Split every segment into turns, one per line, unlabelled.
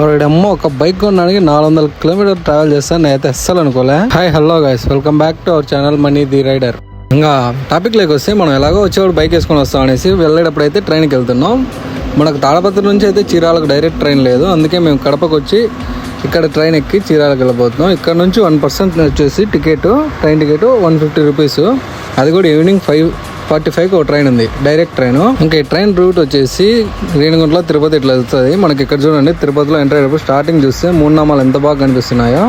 వాడమ్మ ఒక బైక్ కొనడానికి నాలుగు వందల కిలోమీటర్ ట్రావెల్ చేస్తాను నేనైతే అస్సలు అనుకోలే. Hi hello guys welcome back to our channel money the rider ఇంకా టాపిక్ లేక వస్తే మనం ఎలాగో వచ్చేవాడు బైక్ వేసుకొని వస్తాం అనేసి వెళ్ళేటప్పుడు అయితే ట్రైన్కి వెళ్తున్నాం. మనకు తాడపత్రి నుంచి అయితే చీరాలకు డైరెక్ట్ ట్రైన్ లేదు. అందుకే మేము కడపకు వచ్చి ఇక్కడ ట్రైన్ ఎక్కి చీరాలకు వెళ్ళబోతున్నాం. ఇక్కడ నుంచి వన్ పర్సెంట్ వచ్చేసి ticket train ticket one fifty rupees అది కూడా ఈవినింగ్ ఫైవ్ ఫార్టీ ఫైవ్కి ఒక ట్రైన్ ఉంది. Direct train. ఇంకా ఈ ట్రైన్ రూట్ వచ్చేసి రేణిగుంటలో తిరుపతి ఇట్లా వెళ్తుంది. మనకి ఇక్కడ చూడండి తిరుపతిలో ఎంటర్ అయ్యేటప్పుడు స్టార్టింగ్ చూస్తే మూడు నామాలు ఎంత బాగా కనిపిస్తున్నాయో.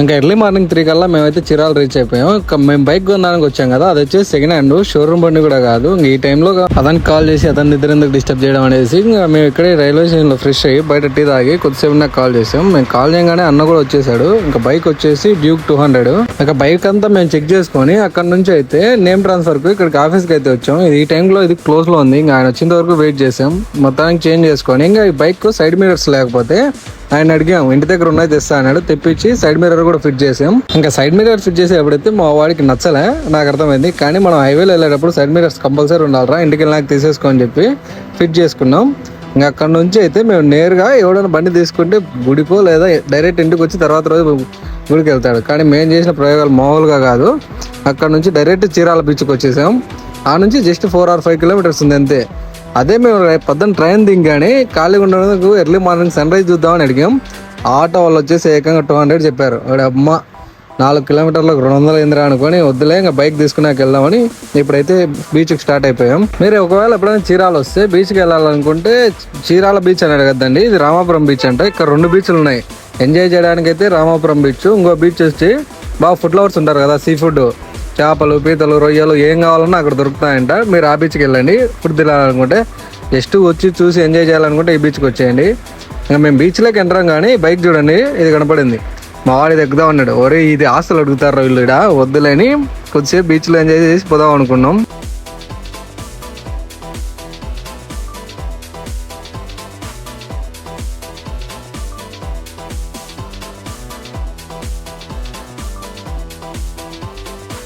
ఇంకా ఎర్లీ మార్నింగ్ త్రీ కల్లా మేమైతే చిరాలు రీచ్ అయిపోయాం. ఇంకా మేము బైక్ కొనడానికి వచ్చాం కదా అది వచ్చేసి సెకండ్ హ్యాండ్ షోరూమ్ బండి కూడా కాదు. ఈ టైంలో అతనికి కాల్ చేసి అతని నిద్ర ఎందుకు డిస్టర్బ్ చేయడం అనేసి ఇంకా మేము ఇక్కడే రైల్వే స్టేషన్లో ఫ్రెష్ అయ్యి బయట టీ తాగి కొద్దిసేపు నాకు కాల్ చేసాం. మేము కాల్ చేయగానే అన్న కూడా వచ్చేసాడు. ఇంకా బైక్ వచ్చేసి డ్యూక్ టూ హండ్రెడ్ ఇంకా బైక్ అంతా మేము చెక్ చేసుకొని అక్కడ నుంచి అయితే నేమ్ ట్రాన్స్ఫర్కు ఇక్కడికి ఆఫీస్కి అయితే వచ్చాం. ఇది ఈ టైంలో ఇది క్లోజ్లో ఉంది. ఇంకా ఆయన వచ్చేంత వరకు వెయిట్ చేసాం. మొత్తానికి చేంజ్ చేసుకొని ఇంకా ఈ బైక్ సైడ్ మిరర్స్ లేకపోతే ఆయన అడిగాం ఇంటి దగ్గర ఉన్నాయి తెస్తా అన్నాడు. తెప్పించి సైడ్ మిర్రర్ కూడా ఫిట్ చేసాం. ఇంకా సైడ్ మిర్రర్ ఫిట్ చేసి ఎప్పుడైతే మా వాడికి నచ్చలే నాకు అర్థమైంది. కానీ మనం హైవేలో వెళ్ళేటప్పుడు సైడ్ మిర్రర్స్ కంపల్సరీ ఉండాలిరా ఇంటికి వెళ్ళాక తీసేసుకో అని చెప్పి ఫిట్ చేసుకున్నాం. ఇంకా అక్కడ నుంచి అయితే మేము నేరుగా ఎవడైనా బండి తీసుకుంటే గుడికో లేదా డైరెక్ట్ ఇంటికి వచ్చి తర్వాత రోజు గుడికి వెళ్తాడు కానీ మేము చేసిన ప్రయోగాలు మామూలుగా కాదు. అక్కడ నుంచి డైరెక్ట్ చీరాల బీచ్కి వచ్చేసాం. ఆ నుంచి just four or five kilometres ఉంది అంతే. అదే మేము రేపు పొద్దున్న ట్రైన్ దిగానే ఖాళీగా ఉండడానికి ఎర్లీ మార్నింగ్ సన్ రైజ్ చూద్దామని అడిగాం. ఆటో వాళ్ళు వచ్చేసి ఏకంగా టూ హండ్రెడ్ చెప్పారు. అమ్మ నాలుగు కిలోమీటర్లకు రెండు వందలు అయిందిరా అనుకొని వద్దులే ఇంకా బైక్ తీసుకున్నాక వెళ్దామని ఇప్పుడైతే బీచ్కి స్టార్ట్ అయిపోయాం. మీరు ఒకవేళ ఎప్పుడైనా చీరాల వస్తే బీచ్కి వెళ్ళాలనుకుంటే చీరాల బీచ్ అని అడగద్దండి. ఇది రామాపురం బీచ్ అంట. ఇక్కడ రెండు బీచ్లు ఉన్నాయి. ఎంజాయ్ చేయడానికి అయితే రామాపురం బీచ్ ఇంకో బీచ్ వచ్చి బాగా ఫుడ్ లవర్స్ ఉంటారు కదా సీ ఫుడ్ చేపలు పీతలు రొయ్యలు ఏం కావాలన్నా అక్కడ దొరుకుతాయంట. మీరు ఆ బీచ్కి వెళ్ళండి. ఫుడ్ తినాలనుకుంటే జస్ట్ వచ్చి చూసి ఎంజాయ్ చేయాలనుకుంటే ఈ బీచ్కి వచ్చేయండి. ఇంకా మేము బీచ్లోకి ఎంటరాం కానీ బైక్ చూడండి. ఇది కనపడింది. మా వాడి దగ్గర ఉన్నాడు. ఒరే ఇది ఆస్తులు అడుగుతారు వీళ్ళు వద్దులేని. కొద్దిసేపు బీచ్లో ఎంజాయ్ చేసి పోదాం అనుకున్నాం.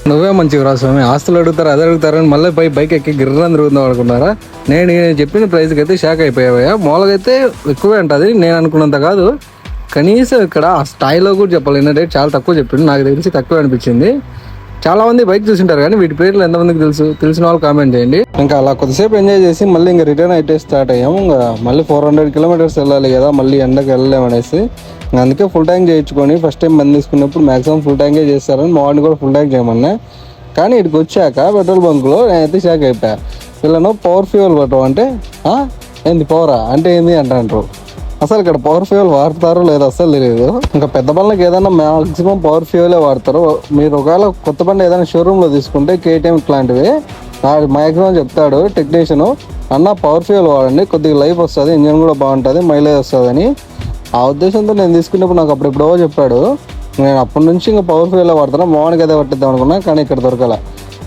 నువ్వే మంచిగా రా స్వామి. ఆస్తులు అడుగుతారు అది అడుగుతారని మళ్ళీ పై బైక్ ఎక్కి గిర్రం తిరుగుదాం అనుకున్నారా? నేను చెప్పిన ప్రైస్కి అయితే షాక్ అయిపోయావయ్యా. మామూలుగా అయితే ఎక్కువే ఉంటుంది నేను అనుకున్నంత కాదు. కనీసం ఇక్కడ ఆ స్థాయిలో కూడా చెప్పాలి. ఏంటంటే చాలా తక్కువ చెప్పిండు. నాకు తెలిసి తక్కువ అనిపించింది. చాలా మంది బైక్ చూసింటారు కానీ వీటి పేర్లు ఎంతమందికి తెలుసు? తెలిసిన వాళ్ళు కామెంట్ చేయండి. ఇంకా అలా కొద్దిసేపు ఎంజాయ్ చేసి మళ్ళీ ఇంకా రిటర్న్ అయితే స్టార్ట్ అయ్యాము. ఇంకా మళ్ళీ ఫోర్ హండ్రెడ్ కిలోమీటర్స్ వెళ్ళాలి కదా మళ్ళీ ఎండకు వెళ్ళలేము అనేసి అందుకే ఫుల్ ట్యాంక్ చేయించుకొని ఫస్ట్ టైం బంద్ తీసుకున్నప్పుడు మాక్సిమం ఫుల్ ట్యాంకే చేస్తారని మార్నింగ్ కూడా ఫుల్ ట్యాంక్ చేయమన్నా. కానీ ఇక్కడికి వచ్చాక పెట్రోల్ బంక్లో నేనైతే షాక్ అయిపోయా. వీళ్ళను పవర్ ఫ్యూయల్ పెట్టమంటే అంటే ఏంది పవరా అంటే ఏంది అంటారు అసలు ఇక్కడ పవర్ ఫ్యూయల్ వాడతారో లేదో అసలు తెలియదు ఇంకా పెద్ద బండ్లకు ఏదైనా మ్యాక్సిమం పవర్ ఫ్యూయలే వాడతారు మీరు ఒకవేళ కొత్త బండి ఏదైనా షోరూంలో తీసుకుంటే కేటీఎం ఇట్లాంటివి మాక్సిమం చెప్తాడు టెక్నీషియన్ అన్న పవర్ ఫ్యూయల్ వాడండి కొద్దిగా లైఫ్ వస్తుంది ఇంజన్ కూడా బాగుంటుంది మైలేజ్ వస్తుందని. ఆ ఉద్దేశంతో నేను తీసుకున్నప్పుడు నాకు అప్పుడు ఎప్పుడో చెప్పాడు నేను అప్పటి నుంచి ఇంకా పవర్ఫుల్ ఎలా వాడుతున్నా మార్నింగ్ అదే పట్టిద్దాం అనుకున్నా కానీ ఇక్కడ దొరకల.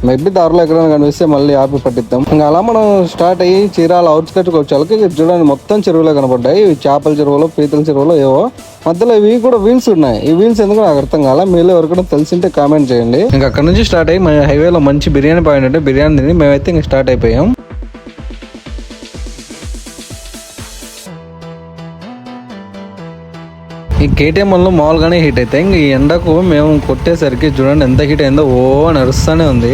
మేబీ దారిలో ఎక్కడైనా కనిపిస్తే మళ్ళీ ఆపి పట్టిద్దాం. ఇంకా అలా మనం స్టార్ట్ అయ్యి చీరాల అవుట్స్కట్కి వచ్చేళ్ళకి చూడండి మొత్తం చెరువులే కనపడ్డాయి ఇవి చేపల చెరువులో పీతల చెరువులో ఏవో. మధ్యలో ఇవి కూడా వీల్స్ ఉన్నాయి. ఈ వీల్స్ ఎందుకు నాకు అర్థం కాల? మీలో ఎవరికైనా తెలిసింటే కామెంట్ చేయండి. ఇంకా అక్కడ నుంచి స్టార్ట్ అయ్యి మన హైవేలో మంచి బిర్యానీ పాయింట్ అంటే బిర్యానీ తిని మేమైతే ఇంకా స్టార్ట్ అయిపోయాం. ఈ కేటీఎం వల్ల మామూలుగానే హీట్ అయితే ఇంక ఈ ఎండకు మేము కొట్టేసరికి చూడండి ఎంత హీట్ అయిందో ఓ నడుస్తూనే ఉంది.